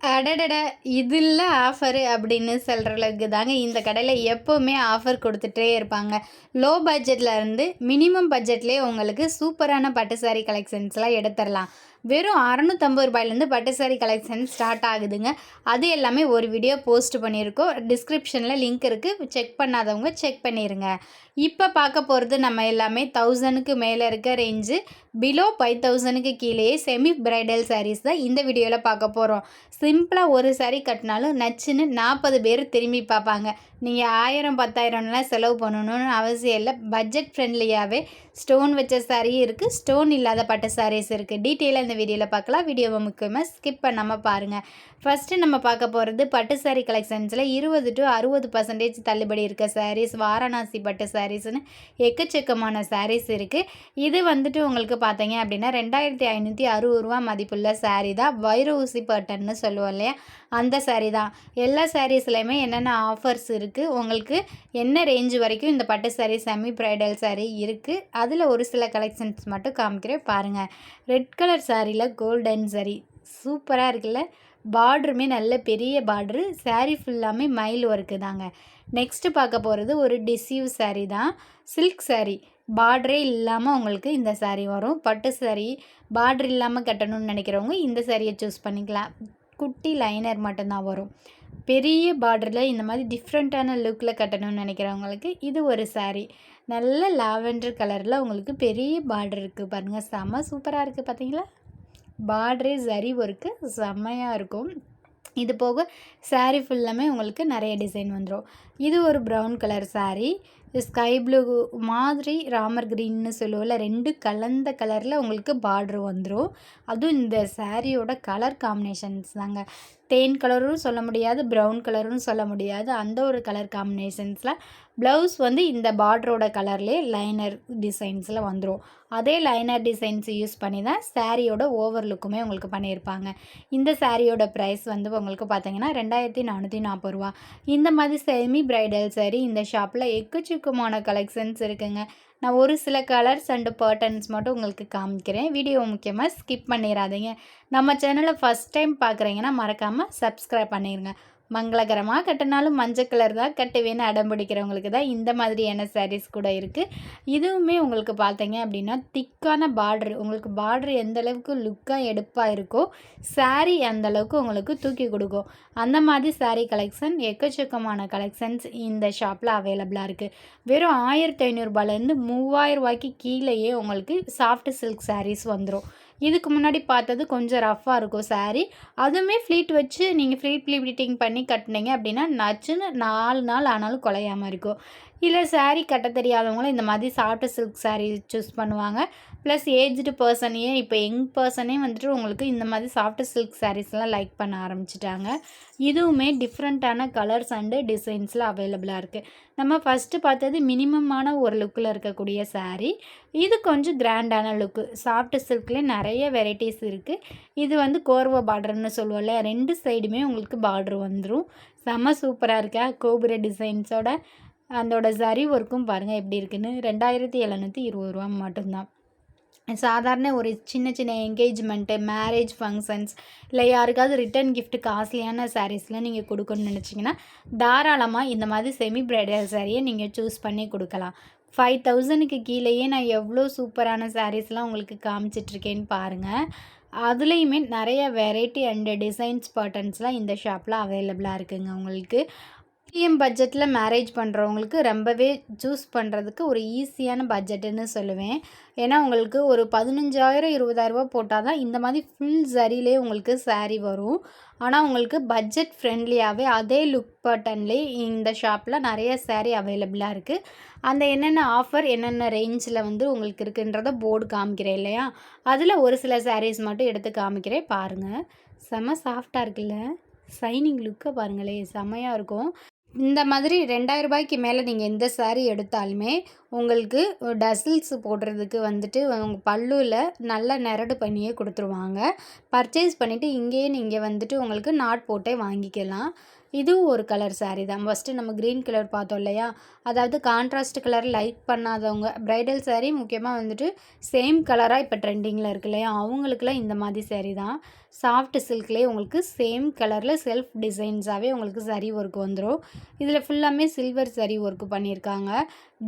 அடடட இதில் ஆஃபரு அப்படின்னு சொல்கிற அளவுக்கு தாங்க இந்த கடையில் எப்போவுமே ஆஃபர் கொடுத்துட்டே இருப்பாங்க. லோ பட்ஜெட்டில் இருந்து மினிமம் பட்ஜெட்லேயே உங்களுக்கு சூப்பரான பட்டு சாரீ கலெக்ஷன்ஸ்லாம் எடுத்துடலாம் வெறும் அறநூற்றம்பது ரூபாயிலேருந்து பட்டு சாரீ கலெக்ஷன் ஸ்டார்ட் ஆகுதுங்க. அது எல்லாமே ஒரு வீடியோ போஸ்ட் பண்ணியிருக்கோம். டிஸ்கிரிப்ஷனில் லிங்க் இருக்குது செக் பண்ணாதவங்க செக் பண்ணிடுங்க இப்போ பார்க்க போகிறது நம்ம எல்லாமே தௌசண்ட்க்கு மேலே இருக்க ரேஞ்சு பிலோ ஃபைவ் தௌசண்ட்க்கு கீழேயே செமி பிரைடல் சாரீஸ் தான் இந்த வீடியோவில் பார்க்க போகிறோம் சிம்பிளாக ஒரு சாரீ கட்டினாலும் நச்சுன்னு நாற்பது பேர் திரும்பி பார்ப்பாங்க. நீங்கள் ஆயிரம் பத்தாயிரம்லாம் செலவு பண்ணணும்னு அவசியம் இல்லை. பட்ஜெட் ஃப்ரெண்ட்லியாகவே ஸ்டோன் வச்ச சாரியும் இருக்குது ஸ்டோன் இல்லாத பட்டு சாரீஸ் இருக்குது டீட்டெயிலாக இந்த வீடியோவில் பார்க்கலாம். வீடியோவை முக்கியமாக ஸ்கிப் பண்ணாமல் பாருங்கள் ஃபஸ்ட்டு நம்ம பார்க்க போகிறது பட்டு சாரீ கலெக்ஷன்ஸில் இருபது டு அறுபது பர்சன்டேஜ் தள்ளுபடி இருக்க சாரீஸ் வாரணாசி பட்டு சாரீஸ்னு எக்கச்சக்கமான சாரீஸ் இருக்குது இது வந்துட்டு உங்களுக்கு பார்த்தீங்க அப்படின்னா ரெண்டாயிரத்தி ஐநூற்றி அறுபது ரூபா மதிப்புள்ள சாரீ தான். வைர ஊசி பட்டன்னு சொல்லுவோம் இல்லையா? அந்த சாரீ தான். எல்லா சாரீஸ்லையுமே என்னென்ன ஆஃபர்ஸ் இருக்குது உங்களுக்கு என்ன ரேஞ்ச் வரைக்கும் இந்த பட்டு சாரீ செமி ப்ரைடல் சாரீ இருக்குது அதில் ஒரு சில கலெக்ஷன்ஸ் மட்டும் காமிக்கிறேன். பாருங்கள் ரெட் கலர் சாரியில் கோல்டன் சாரீ சூப்பராக இருக்குல்ல? பார்டருமே நல்ல பெரிய பார்ட்ரு சாரீ ஃபுல்லாமே மயில் ஒர்க்கு தாங்க. நெக்ஸ்ட்டு பார்க்க போகிறது ஒரு டிசீவ் சாரீ தான். சில்க் சாரீ பார்டரே இல்லாமல் உங்களுக்கு இந்த சாரீ வரும். பட்டு சாரீ பார்டர் இல்லாமல் கட்டணும்னு நினைக்கிறவங்க இந்த சாரியை சூஸ் பண்ணிக்கலாம். குட்டி லைனர் மட்டும்தான் வரும். பெரிய பார்டரில் இந்த மாதிரி டிஃப்ரெண்ட்டான லுக்கில் கட்டணும்னு நினைக்கிறவங்களுக்கு இது ஒரு சாரீ நல்ல லாவெண்டர் கலரில் உங்களுக்கு பெரிய பார்டர் இருக்குது பாருங்கள் செம்ம சூப்பராக இருக்குது பார்த்தீங்களா பார்டரே சரி ஒர்க்கு செம்மையாக இருக்கும். இது போக சாரீ ஃபுல்லாமே உங்களுக்கு நிறைய டிசைன் வந்துடும் இது ஒரு brown colour sari sky blue மாதிரி ராமர் க்ரீன்னு சொல்லுவோம்ல ரெண்டு கலந்த கலரில் உங்களுக்கு பார்ட்ரு வந்துடும் அதுவும் இந்த சாரியோட கலர் காம்பினேஷன்ஸ் தாங்க. தேன் கலரும் சொல்ல முடியாது ப்ரௌன் கலரும் சொல்ல முடியாது. அந்த ஒரு கலர் காம்பினேஷன்ஸில் ப்ளவுஸ் வந்து இந்த பார்டரோட கலர்லேயே லைனர் டிசைன்ஸில் வந்துடும் அதே லைனர் டிசைன்ஸ் யூஸ் பண்ணி தான் சாரியோட ஓவர் லுக்குமே உங்களுக்கு பண்ணியிருப்பாங்க. இந்த சாரியோட ப்ரைஸ் வந்து உங்களுக்கு பார்த்தீங்கன்னா ரெண்டாயிரத்தி நானூற்றி நாற்பது ரூபா. இந்த மாதிரி செமி ப்ரைடல் சாரி இந்த ஷாப்பில் எக்கச்சக்கமான கலெக்ஷன்ஸ் இருக்குங்க. நான் ஒரு சில கலர்ஸ் அண்டு பேட்டர்ன்ஸ் மட்டும் உங்களுக்கு காமிக்கிறேன். வீடியோ முக்கியமாக ஸ்கிப் பண்ணிடாதீங்க நம்ம சேனலை ஃபஸ்ட் டைம் பார்க்குறீங்கன்னா மறக்காமல் சப்ஸ்கிரைப் பண்ணிடுங்க மங்களகரமாக கட்டினாலும் மஞ்சள் கலர் தான் கட்டுவேன்னு அடம் பிடிக்கிறவங்களுக்கு தான் இந்த மாதிரியான சாரீஸ் கூட இருக்குது இதுவுமே உங்களுக்கு பார்த்தீங்க அப்படின்னா திக்கான பார்ட்ரு உங்களுக்கு பார்ட்ரு எந்த அளவுக்கு லுக்காக எடுப்பாக இருக்கோ சாரீ அந்தளவுக்கு உங்களுக்கு தூக்கி கொடுக்கும். அந்த மாதிரி சாரீ கலெக்ஷன் எக்கச்சக்கமான கலெக்ஷன்ஸ் இந்த ஷாப்பில் அவைலபிளாக இருக்குது வெறும் ஆயிரத்தி ஐநூறுரூபாலேருந்து மூவாயிரம் ரூபாய்க்கு கீழேயே உங்களுக்கு சாஃப்ட் சில்க் சாரீஸ் வந்துடும் இதுக்கு முன்னாடி பார்த்தது கொஞ்சம் ரஃப்பாக இருக்கும் சாரீ அதுவுமே ஃப்ளீட் வச்சு நீங்கள் ஃப்ளீட் ப்ளீட்டிங் பண்ணி கட்டினீங்க அப்படின்னா நச்சுன்னு நாலு நாள் ஆனாலும் குலையாமல் இருக்கும். இல்லை சாரீ கட்ட தெரியாதவங்களும் இந்த மாதிரி சாஃப்ட் சில்க் சாரீ சூஸ் பண்ணுவாங்க. ப்ளஸ் ஏஜ்டு பர்சனையே இப்போ யங் பர்சனே வந்துட்டு உங்களுக்கு இந்த மாதிரி சாஃப்ட் சில்க் சாரீஸ்லாம் லைக் பண்ண ஆரம்பிச்சிட்டாங்க. இதுவுமே டிஃப்ரெண்ட்டான கலர்ஸ் அண்டு டிசைன்ஸில் அவைலபிளாக இருக்குது நம்ம ஃபஸ்ட்டு பார்த்தது மினிமமான ஒரு லுக்கில் இருக்கக்கூடிய சாரீ இது கொஞ்சம் கிராண்டான லுக்கு சாஃப்ட் சில்க்லேயே நிறைய வெரைட்டிஸ் இருக்குது இது வந்து கோர்வா பார்டர்னு சொல்லுவோம் இல்லையா? ரெண்டு சைடுமே உங்களுக்கு பார்டர் வந்துடும் செம்ம சூப்பராக இருக்கா? கோபுர டிசைன்ஸோட அதோட சரி ஒர்க்கும் பாருங்கள் எப்படி இருக்குன்னு ரெண்டாயிரத்தி எழுநூற்றி இருபது ரூபா மட்டும்தான். சாதாரண ஒரு சின்ன சின்ன என்கேஜ்மெண்ட்டு மேரேஜ் ஃபங்க்ஷன்ஸ் இல்லை யாருக்காவது ரிட்டன் கிஃப்ட் காஸ்ட்லியான சாரீஸ்லாம் நீங்கள் கொடுக்கணும்னு நினச்சிங்கன்னா தாராளமாக இந்த மாதிரி செமி பிரைடல் சாரியை நீங்கள் சூஸ் பண்ணி கொடுக்கலாம். ஃபைவ் தௌசண்ட்க்கு கீழேயே நான் எவ்வளோ சூப்பரான சாரீஸ்லாம் உங்களுக்கு காமிச்சிட்ருக்கேன்னு பாருங்கள் அதுலேயுமே நிறைய வெரைட்டி அண்டு டிசைன்ஸ் பேட்டர்ன்ஸ்லாம் இந்த ஷாப்பில் அவைலபிளாக இருக்குங்க உங்களுக்கு. பிஎம் பட்ஜெட்டில் மேரேஜ் பண்ணுறவங்களுக்கு ரொம்பவே சூஸ் பண்ணுறதுக்கு ஒரு ஈஸியான பட்ஜெட்டுன்னு சொல்லுவேன். ஏன்னா உங்களுக்கு ஒரு பதினஞ்சாயிரம் இருபதாயிரரூபா போட்டால் தான் இந்த மாதிரி ஃபுல் சரிலே உங்களுக்கு சாரீ வரும். ஆனால் உங்களுக்கு பட்ஜெட் ஃப்ரெண்ட்லியாகவே அதே லுக் பட்டன்லேயே இந்த ஷாப்பில் நிறைய சாரீ அவைலபிளாக இருக்குது அந்த என்னென்ன ஆஃபர் என்னென்ன ரேஞ்சில் வந்து உங்களுக்கு இருக்குன்றத போர்டு காமிக்கிறேன் இல்லையா? அதில் ஒரு சில சாரீஸ் மட்டும் எடுத்து காமிக்கிறேன் பாருங்கள் செம்ம சாஃப்டாக இருக்குல்ல? சைனிங் லுக்கை பாருங்களேன் செம்மையாக இருக்கும். இந்த மாதிரி ரெண்டாயிரம் ரூபாய்க்கு மேலே நீங்கள் எந்த சாரீ எடுத்தாலுமே உங்களுக்கு டசில்ஸ் போடுறதுக்கு வந்துட்டு உங்கள் பல்லுவில் நல்ல நெரடு பண்ணியே கொடுத்துருவாங்க. பர்ச்சேஸ் பண்ணிவிட்டு இங்கேயே நீங்கள் வந்துட்டு உங்களுக்கு நாட் போட்டே வாங்கிக்கலாம். இதுவும் ஒரு கலர் சாரீ தான். ஃபஸ்ட்டு நம்ம க்ரீன் கலர் பார்த்தோம் இல்லையா? அதாவது கான்ட்ராஸ்ட் கலர் லைக் பண்ணாதவங்க ப்ரைடல் சாரீ முக்கியமாக வந்துட்டு சேம் கலராக இப்போ ட்ரெண்டிங்கில் இருக்கு இல்லையா? அவங்களுக்குலாம் இந்த மாதிரி சாரீ தான். சாஃப்ட் சில்க்லேயே உங்களுக்கு சேம் கலரில் செல்ஃப் டிசைன்ஸாகவே உங்களுக்கு சரி ஒர்க் வந்துடும் இதில் ஃபுல்லாமே சில்வர் சரி ஒர்க் பண்ணியிருக்காங்க.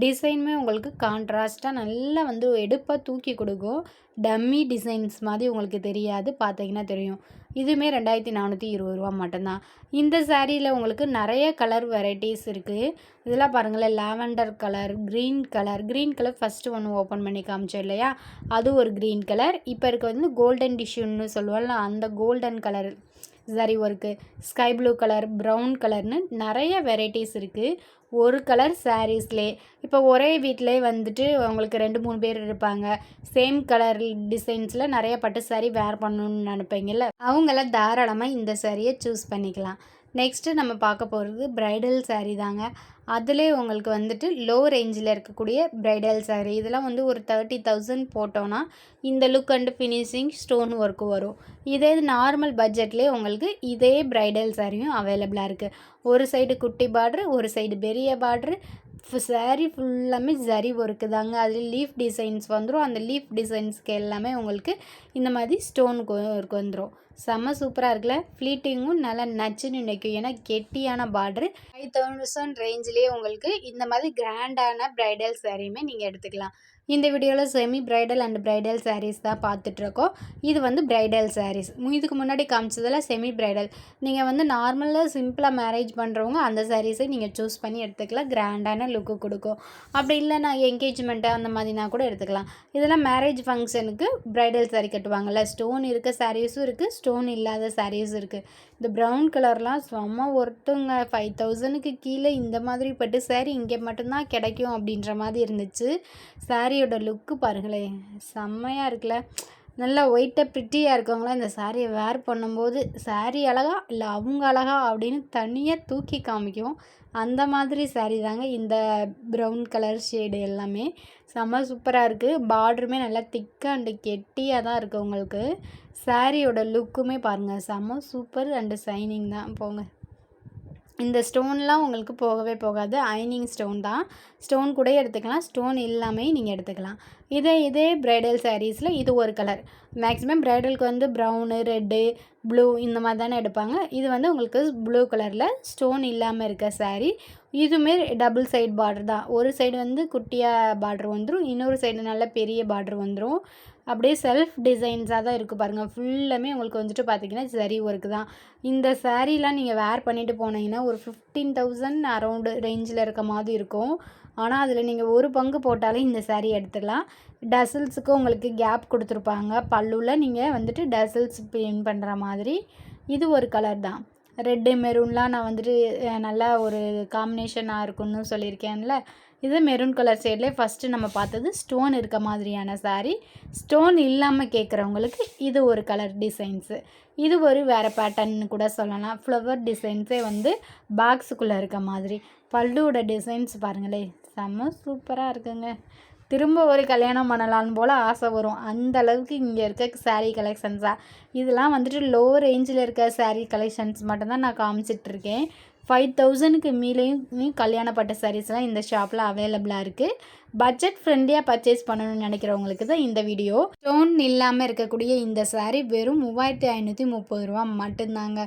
டிசைனுமே உங்களுக்கு கான்ட்ராஸ்ட்டாக நல்லா வந்து எடுப்பாக தூக்கி கொடுக்கும். டம்மி டிசைன்ஸ் மாதிரி உங்களுக்கு தெரியாது பார்த்தீங்கன்னா தெரியும். இதுவுமே ரெண்டாயிரத்தி நானூற்றி இருபது ரூபா மட்டும்தான். இந்த சாரியில் உங்களுக்கு நிறைய கலர் வெரைட்டிஸ் இருக்குது இதெல்லாம் பாருங்களேன் lavender colour green colour green colour first ஒன்று ஓப்பன் பண்ணி காமிச்சோம் இல்லையா? அது ஒரு க்ரீன் கலர் இப்போ இருக்க வந்து கோல்டன் டிஷ்யூன்னு சொல்லுவோம்ல அந்த கோல்டன் கலர் சரி work. Sky blue colour brown கலர்னு நிறைய வெரைட்டிஸ் இருக்குது ஒரு கலர் சாரீஸ்லே. இப்போ ஒரே வீட்டிலே வந்துட்டு அவங்களுக்கு ரெண்டு மூணு பேர் இருப்பாங்க. சேம் கலர் டிசைன்ஸில் நிறைய பட்டு saree வேர் பண்ணணும்னு நினைப்பீங்கல்ல? அவங்களாம் தாராளமாக இந்த சாரியை சூஸ் பண்ணிக்கலாம். நெக்ஸ்ட்டு நம்ம பார்க்க போகிறது ப்ரைடல் சாரீ தாங்க. அதிலே உங்களுக்கு வந்துட்டு லோ ரேஞ்சில் இருக்கக்கூடிய ப்ரைடல் சாரீ இதெல்லாம் வந்து ஒரு தேர்ட்டி தௌசண்ட் போட்டோன்னா இந்த look and finishing stone work வரும். இதே நார்மல் பட்ஜெட்லேயே உங்களுக்கு இதே ப்ரைடல் சாரியும் அவைலபிளாக இருக்குது ஒரு சைடு குட்டி பார்ட்ரு ஒரு சைடு பெரிய பார்ட்ரு சாரீ ஃபுல்லாமே ஜரி ஒர்க்கு தாங்க அதில் லீஃப் டிசைன்ஸ் வந்துடும் அந்த லீஃப் டிசைன்ஸ்க்கு எல்லாமே உங்களுக்கு இந்த மாதிரி ஸ்டோன் ஒர்க் வந்துடும் செம்ம சூப்பராக இருக்குல்ல? ஃப்ளீட்டிங்கும் நல்லா நச்சுன்னு நினைக்கும் ஏன்னா கெட்டியான பார்டரு ஃபைவ் தௌசண்ட் ரேஞ்சிலேயே உங்களுக்கு இந்த மாதிரி கிராண்டான ப்ரைடல் சாரியுமே நீங்கள் எடுத்துக்கலாம். இந்த வீடியோவில் semi bridal and bridal saris தான் பார்த்துட்ருக்கோம். இது வந்து பிரைடல் சாரீஸ் இதுக்கு முன்னாடி காமிச்சதில் செமி பிரைடல் நீங்கள் வந்து நார்மலாக சிம்பிளாக மேரேஜ் பண்ணுறவங்க அந்த சாரீஸை நீங்கள் சூஸ் பண்ணி எடுத்துக்கலாம். கிராண்டான லுக்கு கொடுக்கும். அப்படி இல்லை நான் என்கேஜ்மெண்ட்டு அந்த மாதிரினா கூட எடுத்துக்கலாம். இதெல்லாம் மேரேஜ் ஃபங்க்ஷனுக்கு பிரைடல் சாரீ கட்டுவாங்கள்ல ஸ்டோன் இருக்க சாரீஸும் இருக்குது ஸ்டோன் இல்லாத சாரீஸும் இருக்குது இந்த ப்ரௌன் கலர்லாம் செம்ம ஒருத்தவங்க ஃபைவ் தௌசண்ட்க்கு கீழே இந்த மாதிரி பட்டு சாரீ இங்கே மட்டும்தான் கிடைக்கும் அப்படின்ற மாதிரி இருந்துச்சு. சாரியோட லுக்கு பாருங்களேன் செம்மையாக இருக்குல்ல. நல்லா ஒயிட்டாக ப்ரிட்டியாக இருக்கவங்களாம் இந்த சாரியை வேர் பண்ணும்போது saree அழகா இல்லை அவங்க அழகா அப்படின்னு தனியாக தூக்கி காமிக்கும் அந்த மாதிரி saree தாங்க இந்த ப்ரௌன் கலர் ஷேடு எல்லாமே. செம்ம சூப்பராக இருக்குது பார்டருமே நல்லா திக்காக அண்டு கெட்டியாக தான் இருக்குது உங்களுக்கு. சாரியோட லுக்குமே பாருங்கள் செம்ம சூப்பர் அண்டு சைனிங் தான். போங்க. இந்த ஸ்டோன்லாம் உங்களுக்கு போகவே போகாது. ஐனிங் ஸ்டோன் தான். ஸ்டோன் கூட எடுத்துக்கலாம். ஸ்டோன் இல்லாமல் நீங்கள் எடுத்துக்கலாம். இதே இதே ப்ரைடல் சாரீஸில் இது ஒரு கலர் மேக்ஸிமம் ப்ரைடலுக்கு வந்து ப்ரௌனு ரெட்டு ப்ளூ இந்த மாதிரி தானே எடுப்பாங்க. இது வந்து உங்களுக்கு ப்ளூ கலரில் ஸ்டோன் இல்லாமல் இருக்க சாரீ இதுவுமே டபுள் சைடு பார்டர் தான். ஒரு சைடு வந்து குட்டியாக பார்டர் வந்துடும் இன்னொரு சைடு நல்ல பெரிய பார்டர் வந்துடும் அப்படியே செல்ஃப் டிசைன்ஸாக தான் இருக்குது பாருங்கள் ஃபுல்லாமே உங்களுக்கு வந்துட்டு பார்த்தீங்கன்னா சரி ஒர்க்கு தான். இந்த சாரீலாம் நீங்கள் வேர் பண்ணிட்டு போனீங்கன்னா ஒரு ஃபிஃப்டீன் தௌசண்ட் அரௌண்டு ரேஞ்சில் இருக்க மாதிரி இருக்கும். ஆனால் அதில் நீங்கள் ஒரு பங்கு போட்டாலே இந்த சாரீ எடுத்துடலாம். டசில்ஸுக்கு உங்களுக்கு கேப் கொடுத்துருப்பாங்க. பல்லுவில் நீங்கள் வந்துட்டு டசில்ஸ் பிரிண்ட் பண்ணுற மாதிரி. இது ஒரு கலர் தான். ரெட்டு மெரூன்லாம் நான் வந்துட்டு நல்லா ஒரு காம்பினேஷனாக இருக்குன்னு சொல்லியிருக்கேன்ல. இது மெரூன் கலர் சைட்லேயே ஃபஸ்ட்டு நம்ம பார்த்தது ஸ்டோன் இருக்க மாதிரியான சாரீ ஸ்டோன் இல்லாமல் கேட்குறவங்களுக்கு இது ஒரு கலர் டிசைன்ஸு இது ஒரு வேறு பேட்டர்ன்னு கூட சொல்லலாம். ஃப்ளவர் டிசைன்ஸே வந்து பாக்ஸுக்குள்ளே இருக்க மாதிரி. பல்லுவோட டிசைன்ஸ் பாருங்களேன். செம்ம சூப்பராக இருக்குங்க. திரும்ப ஒரு கல்யாணம் பண்ணலான்னு போல் ஆசை வரும். அந்த அளவுக்கு இங்கே இருக்க சாரீ கலெக்ஷன்ஸாக இதெல்லாம் வந்துட்டு லோ ரேஞ்சில் இருக்க சாரீ கலெக்ஷன்ஸ் மட்டும்தான் நான் காமிச்சிட்டு இருக்கேன். ஃபைவ் தௌசண்ட்க்கு மேலேயும் கல்யாணப்பட்ட சாரீஸ்லாம் இந்த ஷாப்பில் அவைலபிளாக இருக்குது பட்ஜெட் ஃப்ரெண்ட்லியாக பர்ச்சேஸ் பண்ணணும்னு நினைக்கிறவங்களுக்கு தான் இந்த வீடியோ ஸ்டோன் இல்லாமல் இருக்கக்கூடிய இந்த சாரீ வெறும் மூவாயிரத்தி ஐநூற்றி முப்பது ரூபா மட்டும்தாங்க.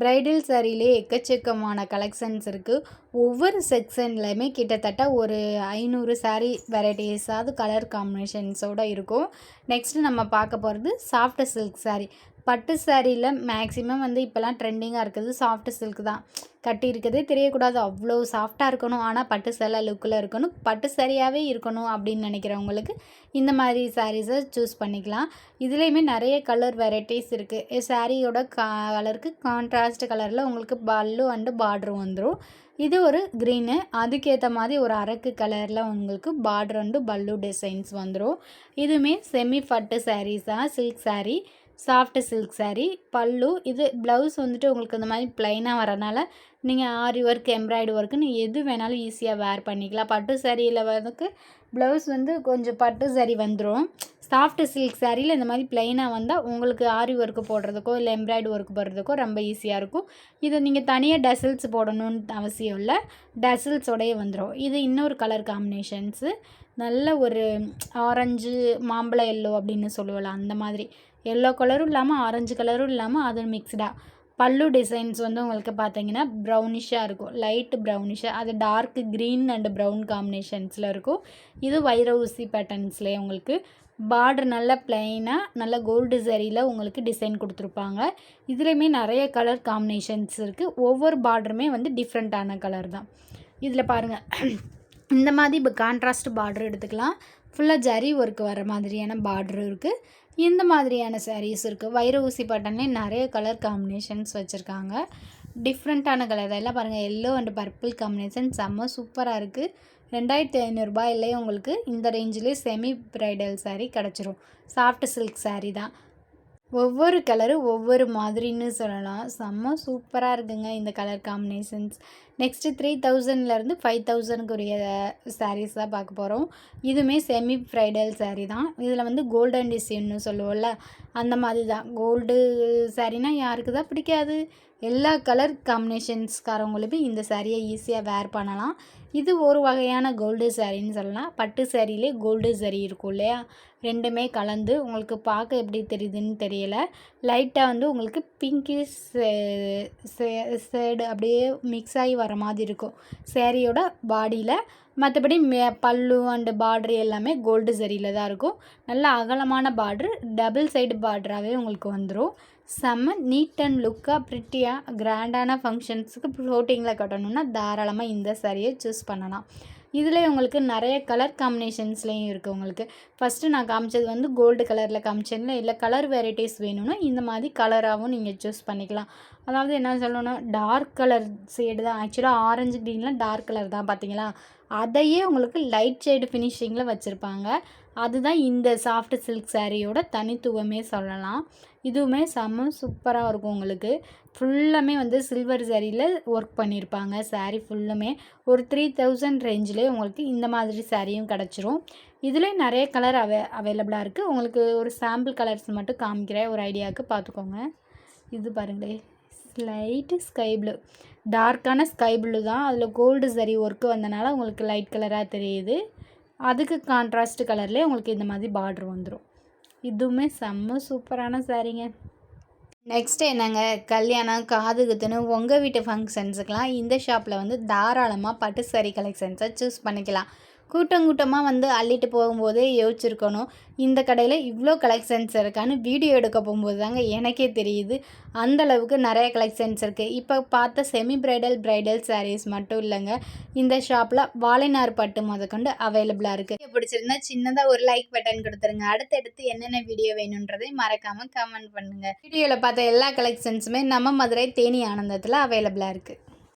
பிரைடல் சாரிலே எக்கச்சக்கமான கலெக்ஷன்ஸ் இருக்குது ஒவ்வொரு செக்ஷன்லையுமே கிட்டத்தட்ட ஒரு ஐநூறு சாரீ வெரைட்டிஸாவது கலர் காம்பினேஷன்ஸோடு இருக்கும். நெக்ஸ்ட்டு நம்ம பார்க்க போகிறது சாஃப்ட் சில்க் சாரீ பட்டு சாரியில் மேக்ஸிமம் வந்து இப்போல்லாம் ட்ரெண்டிங்காக இருக்குது. சாஃப்ட் சில்க் தான். கட்டி இருக்கதே தெரியக்கூடாது. அவ்வளோ சாஃப்டாக இருக்கணும். ஆனால் பட்டு சேலை லுக்கில் இருக்கணும். பட்டு சரியாகவே இருக்கணும் அப்படின்னு நினைக்கிறவங்களுக்கு இந்த மாதிரி சாரீஸை சூஸ் பண்ணிக்கலாம். இதுலேயுமே நிறைய கலர் வெரைட்டிஸ் இருக்குது சாரியோட கா கலருக்கு கான்ட்ராஸ்ட் கலரில் உங்களுக்கு பல்லு அண்டு பார்ட்ரு வந்துடும் இது ஒரு க்ரீனு அதுக்கேற்ற மாதிரி ஒரு அரக்கு கலரில் உங்களுக்கு பார்டர் அண்டு பல்லு டிசைன்ஸ் வந்துடும் இதுவுமே செமி பட்டு சாரீஸாக silk sari soft silk sari பல்லு இது ப்ளவுஸ் வந்துட்டு உங்களுக்கு இந்த மாதிரி ப்ளைனாக வரனால நீங்கள் ஆரி ஒர்க் எம்ப்ராய்டு ஒர்க்குன்னு எது வேணாலும் ஈஸியாக வேர் பண்ணிக்கலாம். பட்டு சாரியில் வந்து ப்ளவுஸ் வந்து கொஞ்சம் பட்டு சாரி வந்துடும் சாஃப்ட் சில்க் சாரியில் இந்த மாதிரி ப்ளைனாக வந்தால் உங்களுக்கு ஆரி ஒர்க்கு போடுறதுக்கோ இல்லை எம்ப்ராய்டு ஒர்க் போடுறதுக்கோ ரொம்ப ஈஸியாக இருக்கும். இதை நீங்கள் தனியாக டசில்ஸ் போடணும்னு அவசியம் இல்லை. டசில்ஸோடயே வந்துடும் இது இன்னொரு கலர் காம்பினேஷன்ஸு நல்ல ஒரு ஆரஞ்சு மாம்பழ எல்லோ அப்படின்னு சொல்லுவோம்ல அந்த மாதிரி. எல்லோ கலரும் இல்லாமல் ஆரஞ்சு கலரும் இல்லாமல் அது மிக்ஸ்டாக பல்லு டிசைன்ஸ் வந்து உங்களுக்கு பார்த்தீங்கன்னா ப்ரௌனிஷாக இருக்கும். லைட் ப்ரௌனிஷாக அது டார்க் க்ரீன் அண்ட் ப்ரௌன் காம்பினேஷன்ஸில் இருக்கும். இது வைர ஊசி பேட்டர்ன்ஸ்லேயே உங்களுக்கு பார்டர் நல்ல பிளெயினாக நல்ல கோல்டு சரியில் உங்களுக்கு டிசைன் கொடுத்துருப்பாங்க. இதுலேயுமே நிறைய கலர் காம்பினேஷன்ஸ் இருக்குது ஒவ்வொரு பார்டருமே வந்து டிஃப்ரெண்ட்டான கலர் தான். இதில் பாருங்கள் இந்த மாதிரி இப்போ கான்ட்ராஸ்ட் பார்டர் எடுத்துக்கலாம் ஃபுல்லாக ஜரி ஒர்க் வர மாதிரியான பார்டர் இருக்குது இந்த மாதிரியான சாரீஸ் இருக்குது வைர ஊசி பட்டன்லேயே நிறைய கலர் காம்பினேஷன்ஸ் வச்சுருக்காங்க. டிஃப்ரெண்ட்டான கலர் எல்லாம் பாருங்கள் எல்லோ அண்ட் பர்பிள் காம்பினேஷன் செம்ம சூப்பராக இருக்குது ரெண்டாயிரத்தி ஐநூறுரூபாயிலே உங்களுக்கு இந்த ரேஞ்சிலே செமி ப்ரைடல் சாரீ கிடச்சிரும். சாஃப்ட் சில்க் சாரீ தான். ஒவ்வொரு கலரும் ஒவ்வொரு மாதிரின்னு சொல்லலாம். செம்ம சூப்பராக இருக்குங்க இந்த கலர் காம்பினேஷன்ஸ் நெக்ஸ்ட்டு த்ரீ தௌசண்ட்லேருந்து ஃபைவ் தௌசண்ட்க்குரிய சாரீஸ் தான் பார்க்க போகிறோம் இதுவுமே செமி ப்ரைடல் சாரீ தான். இதில் வந்து கோல்டன் டிசைன்னு சொல்லுவோம்ல அந்த மாதிரி தான். கோல்டு சாரீனா யாருக்கு தான் பிடிக்காது. எல்லா கலர் காம்பினேஷன்ஸ்காரவங்களுமே இந்த சாரியை ஈஸியாக வேர் பண்ணலாம். இது ஒரு வகையான கோல்டு சாரின்னு சொல்லலாம். பட்டு சாரிலே கோல்டு சரி இருக்கும் இல்லையா? ரெண்டுமே கலந்து உங்களுக்கு பார்க்க எப்படி தெரியுதுன்னு தெரியல. லைட்டாக வந்து உங்களுக்கு பிங்கி சேடு அப்படியே மிக்ஸ் ஆகி வர மாதிரி இருக்கும். சேரீயோட பாடியில் மற்றபடி மே பல்லு அண்டு பார்ட்ரு எல்லாமே கோல்டு சரியில் தான் இருக்கும். நல்ல அகலமான பார்ட்ரு டபுள் சைடு பார்ட்ராகவே உங்களுக்கு வந்துடும் செம்ம நீட் அண்ட் லுக்காக ப்ரிட்டியாக கிராண்டான ஃபங்க்ஷன்ஸுக்கு ஃப்ளோட்டிங்கில் கட்டணும்னா தாராளமாக இந்த சாரியை சூஸ் பண்ணலாம். இதில் உங்களுக்கு நிறைய கலர் காம்பினேஷன்ஸ்லேயும் இருக்குது உங்களுக்கு. ஃபஸ்ட்டு நான் காமிச்சது வந்து கோல்டு கலரில் காமிச்சேன்ல இல்லை கலர் வெரைட்டிஸ் வேணும்னா இந்த மாதிரி கலராகவும் நீங்கள் சூஸ் பண்ணிக்கலாம். அதாவது என்ன சொல்லணும்னா டார்க் கலர் ஷேடு தான். ஆக்சுவலாக ஆரஞ்சு க்ரீனில் டார்க் கலர் தான் பார்த்தீங்களா அதையே உங்களுக்கு லைட் ஷேடு ஃபினிஷிங்கில் வச்சுருப்பாங்க. அதுதான் இந்த சாஃப்ட் சில்க் சாரியோட தனித்துவமே சொல்லலாம். இதுவுமே செம்ம சூப்பராக இருக்கும் உங்களுக்கு. ஃபுல்லாமே வந்து சில்வர் சாரியில் ஒர்க் பண்ணியிருப்பாங்க சாரீ ஃபுல்லுமே ஒரு த்ரீ தௌசண்ட் ரேஞ்சிலே உங்களுக்கு இந்த மாதிரி சாரியும் கிடச்சிரும். இதுலேயும் நிறைய கலர் அவை அவைலபிளாக இருக்குது உங்களுக்கு ஒரு சாம்பிள் கலர்ஸ் மட்டும் காமிக்கிறேன். ஒரு ஐடியாவுக்கு பார்த்துக்கோங்க இது பாருங்களே. Light sky blue. டார்க்கான sky blue தான். அதில் கோல்டு சரி ஒர்க்கு வந்தனால உங்களுக்கு லைட் கலராக தெரியுது. அதுக்கு கான்ட்ராஸ்ட் கலர்லேயே உங்களுக்கு இந்த மாதிரி பார்ட்ரு வந்துடும் இதுவுமே செம்ம சூப்பரான சாரீங்க. நெக்ஸ்ட் என்னங்க? கல்யாணம் காது குத்துன்னு உங்கள் வீட்டு ஃபங்க்ஷன்ஸுக்கெலாம் இந்த ஷாப்பில் வந்து தாராளமாக பட்டு சாரி கலெக்ஷன்ஸை சூஸ் பண்ணிக்கலாம். கூட்டம் கூட்டமாக வந்து அள்ளிட்டு போகும்போதே யோசிச்சிருக்கணும். இந்த கடையில் இவ்வளோ கலெக்ஷன்ஸ் இருக்கான்னு வீடியோ எடுக்க போகும்போது தாங்க எனக்கே தெரியுது. அந்த அளவுக்கு நிறைய கலெக்ஷன்ஸ் இருக்குது இப்போ பார்த்த செமி பிரைடல் பிரைடல் சாரீஸ் மட்டும் இல்லைங்க. இந்த ஷாப்பில் வாழைநார் பட்டு முதற்கொண்டு அவைலபிளாக இருக்குது பிடிச்சிருந்தா சின்னதாக ஒரு லைக் பட்டன் கொடுத்துருங்க. அடுத்தடுத்து என்னென்ன வீடியோ வேணுன்றதை மறக்காமல் கமெண்ட் பண்ணுங்கள் வீடியோவில் பார்த்த எல்லா கலெக்ஷன்ஸுமே நம்ம மதுரை தேனி ஆனந்தத்தில் அவைலபிளாக இருக்குது